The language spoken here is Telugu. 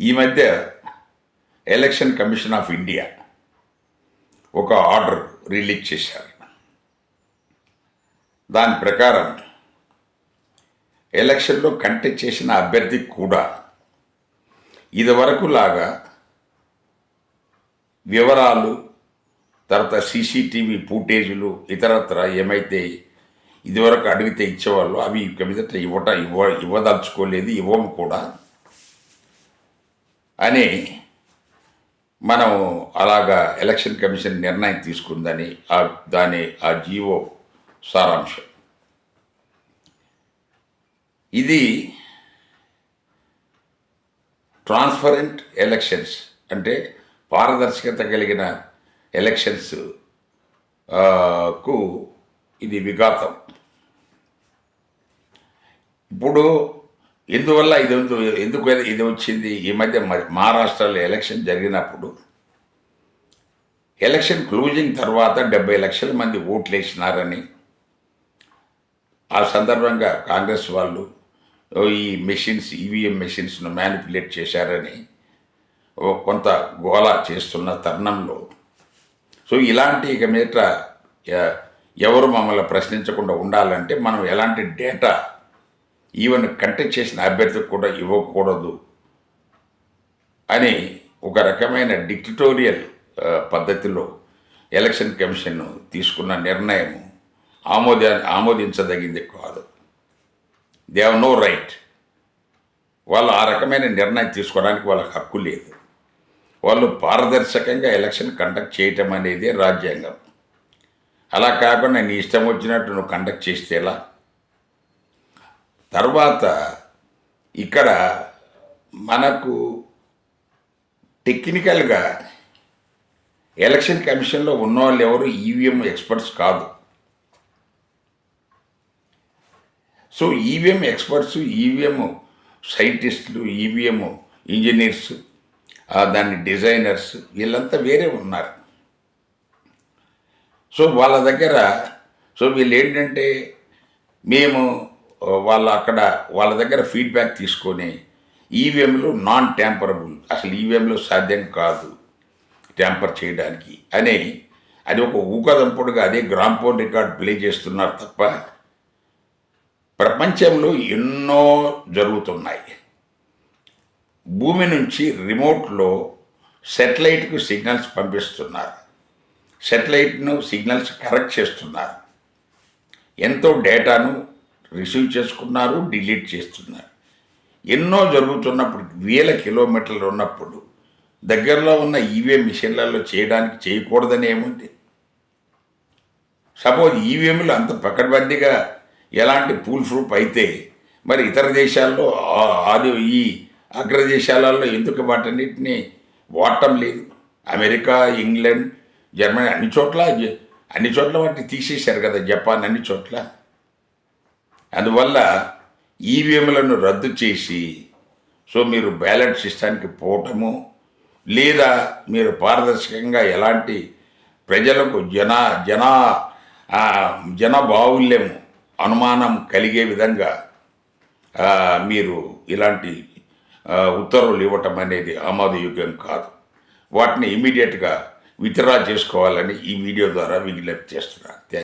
ఈ మధ్య ఎలక్షన్ కమిషన్ ఆఫ్ ఇండియా ఒక ఆర్డర్ రిలీజ్ చేశారు. దాని ప్రకారం ఎలక్షన్లో కంటెస్ట్ చేసిన అభ్యర్థి కూడా ఇదివరకు లాగా వివరాలు తర్వాత సీసీటీవీ ఫుటేజీలు ఇతరత్ర ఏమైతే ఇదివరకు అడిగితే ఇచ్చేవాళ్ళు అవి ఇక మీదట ఇవ్వట ఇవ్వ ఇవ్వదలుచుకోలేదు ఇవ్వము కూడా. అని మనం అలాగా ఎలక్షన్ కమిషన్ నిర్ణయం తీసుకుందని ఆ దాని ఆ జీవో సారాంశం. ఇది ట్రాన్స్పరెంట్ ఎలక్షన్స్ అంటే పారదర్శకత కలిగిన ఎలక్షన్స్కు ఇది విఘాతం. ఇప్పుడు ఎందువల్ల ఇది ఎందుకు ఇది వచ్చింది? ఈ మధ్య మహారాష్ట్రలో ఎలక్షన్ జరిగినప్పుడు ఎలక్షన్ క్లోజింగ్ తర్వాత డెబ్బై లక్షల మంది ఓట్లు వేసినారని ఆ సందర్భంగా కాంగ్రెస్ వాళ్ళు ఈ మెషిన్స్ ఈవీఎం మెషిన్స్ను మ్యానిపులేట్ చేశారని కొంత గోల చేస్తున్న తరుణంలో. సో ఇలాంటి ఇక మీదట ఎవరు మమ్మల్ని ప్రశ్నించకుండా ఉండాలంటే మనం ఎలాంటి డేటా ఈవెన్ కంటెక్ట్ చేసిన అభ్యర్థికి కూడా ఇవ్వకూడదు అని ఒక రకమైన డిక్టటోరియల్ పద్ధతిలో ఎలక్షన్ కమిషన్ తీసుకున్న నిర్ణయం ఆమోద ఆమోదించదగింది కాదు. దే హ్యావ్ నో రైట్ వాళ్ళు ఆ రకమైన నిర్ణయం తీసుకోవడానికి వాళ్ళకి హక్కు లేదు. వాళ్ళు పారదర్శకంగా ఎలక్షన్ కండక్ట్ చేయటం అనేది రాజ్యాంగం. అలా కాకుండా నీ ఇష్టం వచ్చినట్టు నువ్వు కండక్ట్ చేస్తే ఎలా? తర్వాత ఇక్కడ మనకు టెక్నికల్గా ఎలక్షన్ కమిషన్లో ఉన్న వాళ్ళు ఎవరు ఈవీఎం ఎక్స్పర్ట్స్ కాదు. సో ఈవీఎం ఎక్స్పర్ట్స్ ఈవీఎం సైంటిస్టులు ఈవీఎం ఇంజనీర్స్ దాని డిజైనర్స్ వీళ్ళంతా వేరే ఉన్నారు. సో వాళ్ళ దగ్గర సో వీళ్ళు ఏంటంటే మేము వాళ్ళ అక్కడ వాళ్ళ దగ్గర ఫీడ్బ్యాక్ తీసుకొని ఈవీఎంలు నాన్ ట్యాంపరబుల్ అసలు ఈవీఎంలు సాధ్యం కాదు ట్యాంపర్ చేయడానికి. అని అది ఒక ఊకదంపుడుగా అదే గ్రామ్ఫోన్ రికార్డ్ ప్లే చేస్తున్నారు తప్ప ప్రపంచంలో ఎన్నో జరుగుతున్నాయి. భూమి నుంచి రిమోట్లో సెటిలైట్కు సిగ్నల్స్ పంపిస్తున్నారు. సెటిలైట్ను సిగ్నల్స్ కరెక్ట్ చేస్తున్నారు. ఎంతో డేటాను రిసీవ్ చేసుకున్నారు డిలీట్ చేస్తున్నారు. ఎన్నో జరుగుతున్నప్పుడు వేల కిలోమీటర్లు ఉన్నప్పుడు దగ్గరలో ఉన్న ఈవీఎం మిషన్లలో చేయడానికి చేయకూడదని ఏముంది? సపోజ్ ఈవీఎంలు అంత పకడ్బందీగా ఎలాంటి పూల్ ప్రూఫ్ అయితే మరి ఇతర దేశాల్లో అది ఈ అగ్రదేశాలలో ఎందుకు వాటన్నిటిని వాడటం లేదు? అమెరికా ఇంగ్లాండ్ జర్మనీ అన్ని చోట్ల అన్ని చోట్ల వాటిని తీసేశారు కదా జపాన్ అన్ని చోట్ల. అందువల్ల ఈవీఎంలను రద్దు చేసి సో మీరు బ్యాలెట్ సిస్టానికి పోవటము లేదా మీరు పారదర్శకంగా ఎలాంటి ప్రజలకు జన జన జన బాహుల్యం అనుమానం కలిగే విధంగా మీరు ఇలాంటి ఉత్తర్వులు ఇవ్వటం అనేది ఆమోదయోగ్యం కాదు. వాటిని ఇమీడియట్గా విత్డ్రా చేసుకోవాలని ఈ వీడియో ద్వారా విజ్ఞప్తి చేస్తున్నాను